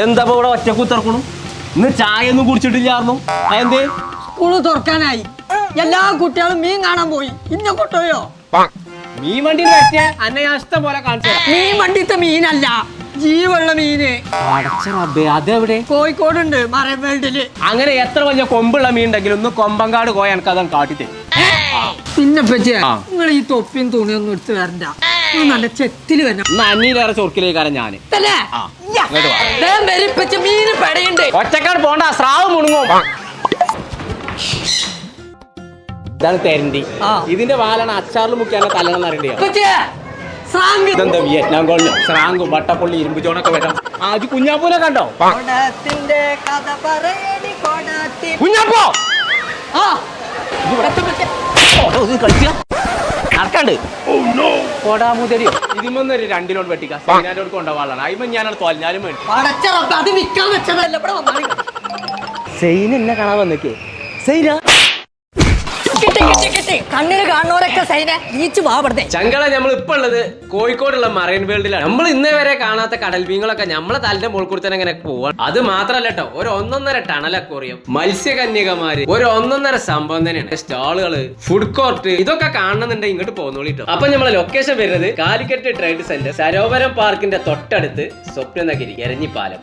എന്താ ഇവിടെ ഒറ്റ കുത്തിറക്കണു ഇന്ന് ചായ ഒന്നും കുടിച്ചിട്ടില്ലായിരുന്നു അതെന്തേ സ്കൂൾ തുറക്കാനായി. എല്ലാ കുട്ടികളും മീൻ കാണാൻ പോയി. ഇന്ന കൊട്ടോയോ? മീൻ വണ്ടി അന്നെ ഇഷ്ടം പോലെ കാണിച്ചു മീൻ വണ്ടിത്തെ മീനല്ല ജീവുള്ള മീന്. അതെവിടെ? കോഴിക്കോടുണ്ട് മറൈൻ വേൾഡിൽ അങ്ങനെ എത്ര വലിയ കൊമ്പുള്ള മീൻ ഉണ്ടെങ്കിലും ഒന്ന് കൊമ്പങ്കാട് പോയി എനിക്ക് അതൊന്ന് കാട്ടിത്തരും പിന്നെ പറ്റിയ നിങ്ങൾ ഈ തൊപ്പിയും തുണിയൊന്നും എടുത്ത് വരണ്ട. നല്ല ചെത്തിൽ വരണം. ഇന്ന് അഞ്ഞിലേറെ ചൊർക്കിലേക്കാരൻ ഞാൻ. അല്ലേ മീന് പെടയുണ്ട്. ഒറ്റക്കാട് പോണ്ട സ്രാവ് മുണുങ്ങും. ഇതാണ് തെരണ്ടി. ഇതിന്റെ വാലാണ് അച്ചാറിൽ മുക്കിയാണ് തലണെന്ന് അറിയണ്ടേ. ഇതെന്താ വിയറ്റ്നാം സ്രാങ്കും വട്ടപ്പള്ളി ഇരുമ്പ് ചോണൊക്കെ വരാം. ആ ഇത് കുഞ്ഞാപ്പൂനെ കണ്ടോ? കുഞ്ഞാപ്പോ! ആ, പറ്റിയ- നടക്കണ്ട്. കൊടാമുതരിയോ വെട്ടിക്കാം. കൊണ്ടുപോകാനാണ് ഞാനാണ് വേണ്ടി. റബ്ബേ, അത് വിൽക്കാൻ വെച്ചതല്ല ഇവിടെ വന്നാണ് സെയിൻ എന്നെ കാണാൻ വന്നേക്കേ. സെയിന? കാണുന്നവരൊക്കെ ചങ്കള നമ്മൾ ഇപ്പൊ ഉള്ളത് കോഴിക്കോടുള്ള മറൈൻ വേൾഡിലാണ്. നമ്മൾ ഇന്നേ വരെ കാണാത്ത കടൽ മീനുകളൊക്കെ നമ്മളെ തലിന്റെ മുൾക്കൂടി തന്നെ ഇങ്ങനെ അത് മാത്രല്ല കേട്ടോ ഒരു ഒന്നൊന്നര ടണൽ അക്വറിയം മത്സ്യകന്യകമാര് ഒരു ഒന്നൊന്നര സംഭവം തന്നെയാണ്. സ്റ്റാളുകൾ ഫുഡ് കോർട്ട് ഇതൊക്കെ കാണണമെന്നുണ്ടെങ്കിൽ ഇങ്ങോട്ട് പോകുന്നോളിട്ടോ അപ്പൊ നമ്മളെ ലൊക്കേഷൻ വരുന്നത് കാലിക്കറ്റ് ട്രേഡ് സെന്റർ സരോവരം പാർക്കിന്റെ തൊട്ടടുത്ത് സ്വപ്നനഗരി എരഞ്ഞിപ്പാലം.